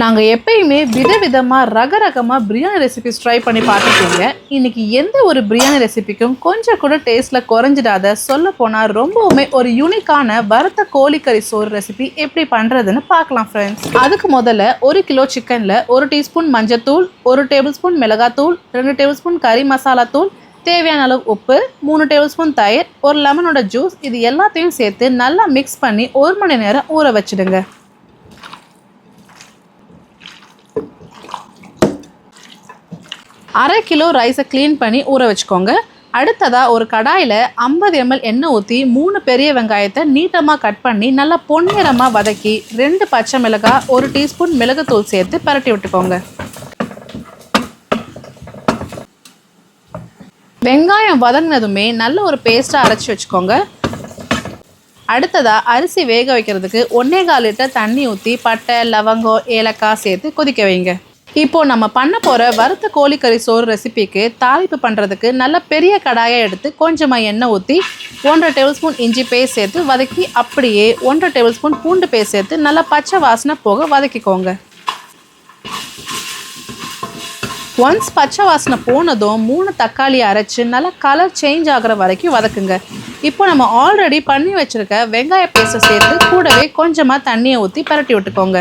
நாங்கள் எப்பயுமே விதவிதமாக ரக ரகமாக பிரியாணி ரெசிபிஸ் ட்ரை பண்ணி பார்த்துருக்கீங்க. இன்னைக்கு எந்த ஒரு பிரியாணி ரெசிபிக்கும் கொஞ்சம் கூட டேஸ்ட்டில் குறைஞ்சிடாத சொல்ல போனால் ரொம்பவுமே ஒரு யூனிக்கான வறுத்த கோழிக்கறி சோறு ரெசிபி எப்படி பண்ணுறதுன்னு பார்க்கலாம் ஃப்ரெண்ட்ஸ் அதுக்கு முதல்ல ஒரு கிலோ சிக்கனில் ஒரு டீஸ்பூன் மஞ்சத்தூள் ஒரு டேபிள் ஸ்பூன் மிளகாத்தூள் ரெண்டு டேபிள் ஸ்பூன் கறி மசாலா தூள் தேவையான அளவு உப்பு மூணு டேபிள் ஸ்பூன் தயிர் ஒரு லெமனோட ஜூஸ் இது எல்லாத்தையும் சேர்த்து நல்லா மிக்ஸ் பண்ணி ஒரு மணி நேரம் ஊற வச்சிடுங்க. அரை கிலோ ரைஸை க்ளீன் பண்ணி ஊற வச்சுக்கோங்க. அடுத்ததாக ஒரு கடாயில் ஐம்பது எம்எல் எண்ணெய் ஊற்றி மூணு பெரிய வெங்காயத்தை நீட்டமாக கட் பண்ணி நல்லா பொன்னிறமாக வதக்கி ரெண்டு பச்சை மிளகாய் ஒரு டீஸ்பூன் மிளகுத்தூள் சேர்த்து பரட்டி விட்டுக்கோங்க. வெங்காயம் வதங்கினதுமே நல்ல ஒரு பேஸ்ட்டாக அரைச்சி வச்சுக்கோங்க. அடுத்ததாக அரிசி வேக வைக்கிறதுக்கு ஒன்றே கால் லிட்டர் தண்ணி ஊற்றி பட்டை லவங்கம் ஏலக்காய் சேர்த்து கொதிக்க வைங்க. இப்போ நம்ம பண்ண போகிற வறுத்த கோழிக்கறி சோறு ரெசிபிக்கு தாளிப்பு பண்ணுறதுக்கு நல்ல பெரிய கடாயை எடுத்து கொஞ்சமாக எண்ணெய் ஊற்றி ஒன்றரை டேபிள் ஸ்பூன் இஞ்சி பேஸ்ட் சேர்த்து வதக்கி அப்படியே ஒன்றரை டேபிள் ஸ்பூன் பூண்டு பேஸ்ட் சேர்த்து நல்லா பச்சை வாசனை போக வதக்கிக்கோங்க. ஒன்ஸ் பச்சை வாசனை போனதும் மூணு தக்காளி அரைச்சி நல்லா கலர் சேஞ்ச் ஆகிற வரைக்கும் வதக்குங்க. இப்போ நம்ம ஆல்ரெடி பண்ணி வச்சுருக்க வெங்காய பேஸ்ட்டை சேர்த்து கூடவே கொஞ்சமாக தண்ணியை ஊற்றி பரட்டி விட்டுக்கோங்க.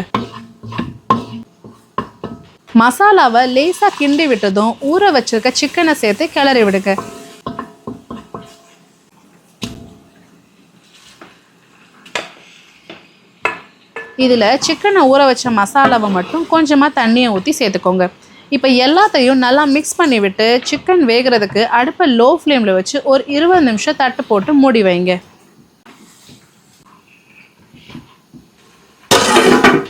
மசாலாவை லேசாக கிண்டி விட்டதும் ஊற வச்சிருக்க சிக்கனை சேர்த்து கிளறி விடுங்க. இதில் சிக்கனை ஊற வச்ச மசாலாவை மட்டும் கொஞ்சமாக தண்ணியை ஊற்றி சேர்த்துக்கோங்க. இப்போ எல்லாத்தையும் நல்லா மிக்ஸ் பண்ணி விட்டு சிக்கன் வேகிறதுக்கு அடுப்பை லோ ஃப்ளேமில் வச்சு ஒரு இருபது நிமிஷம் தட்டு போட்டு மூடி வைங்க.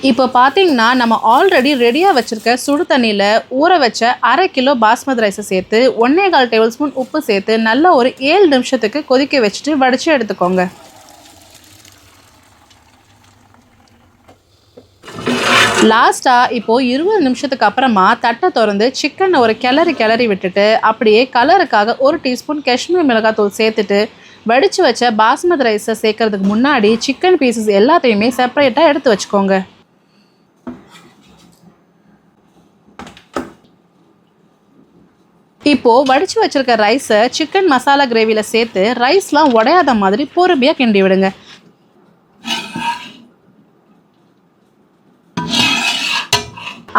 இப்போ பார்த்தீங்கன்னா நம்ம ஆல்ரெடி ரெடியாக வச்சுருக்க சுடு தண்ணியில் ஊற வச்ச அரை கிலோ பாஸ்மதி ரைஸை சேர்த்து ஒன்றே கால் டேபிள் ஸ்பூன் உப்பு சேர்த்து நல்லா ஒரு ஏழு நிமிஷத்துக்கு கொதிக்க வச்சுட்டு வடித்து எடுத்துக்கோங்க. லாஸ்ட்டாக இப்போது இருபது நிமிஷத்துக்கு அப்புறமா தட்டை திறந்து சிக்கனை ஒரு கிளறி கிளறி விட்டுட்டு அப்படியே கலருக்காக ஒரு டீஸ்பூன் காஷ்மீர் மிளகாத்தூள் சேர்த்துட்டு வடித்து வச்ச பாஸ்மதி ரைஸை சேர்க்கறதுக்கு முன்னாடி சிக்கன் பீசஸ் எல்லாத்தையுமே செப்பரேட்டாக எடுத்து வச்சுக்கோங்க. இப்போது வடித்து வச்சுருக்க ரைஸை சிக்கன் மசாலா கிரேவியில் சேர்த்து ரைஸ்லாம் உடையாத மாதிரி பொறுமையாக கிண்டி விடுங்க.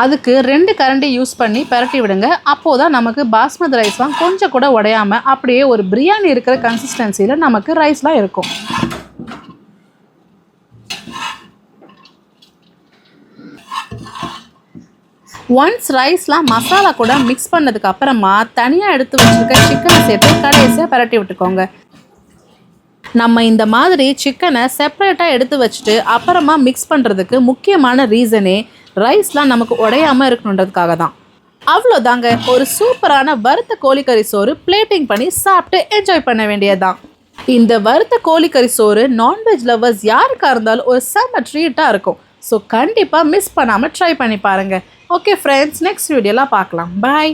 அதுக்கு ரெண்டு கரண்டி யூஸ் பண்ணி பரட்டி விடுங்க. அப்போது தான் நமக்கு பாஸ்மதி ரைஸ்லாம் கொஞ்சம் கூட உடையாமல் அப்படியே ஒரு பிரியாணி இருக்கிற கன்சிஸ்டன்சியில் நமக்கு ரைஸ்லாம் இருக்கும். ஒன்ஸ் ரைஸ்லாம் மசாலா கூட மிக்ஸ் பண்ணதுக்கு அப்புறமா தனியாக எடுத்து வச்சுருக்க சிக்கனை சேர்த்து கடைசியாக பரட்டி விட்டுக்கோங்க. நம்ம இந்த மாதிரி சிக்கனை செப்பரேட்டாக எடுத்து வச்சுட்டு அப்புறமா மிக்ஸ் பண்ணுறதுக்கு முக்கியமான ரீசனே ரைஸ்லாம் நமக்கு உடையாமல் இருக்கணுன்றதுக்காக தான். அவ்வளோதாங்க. ஒரு சூப்பரான வறுத்த கோழிக்கறி சோறு பிளேட்டிங் பண்ணி சாப்பிட்டு என்ஜாய் பண்ண வேண்டியதுதான். இந்த வறுத்த கோழிக்கறி சோறு நான்வெஜ் லவர்ஸ் யாருக்காக இருந்தாலும் ஒரு செம்ம ட்ரீட்டாக இருக்கும். ஸோ கண்டிப்பாக மிஸ் பண்ணாமல் ட்ரை பண்ணி பாருங்கள் ஓகே ஃப்ரெண்ட்ஸ் நெக்ஸ்ட் வீடியோலாம் பார்க்கலாம் பாய்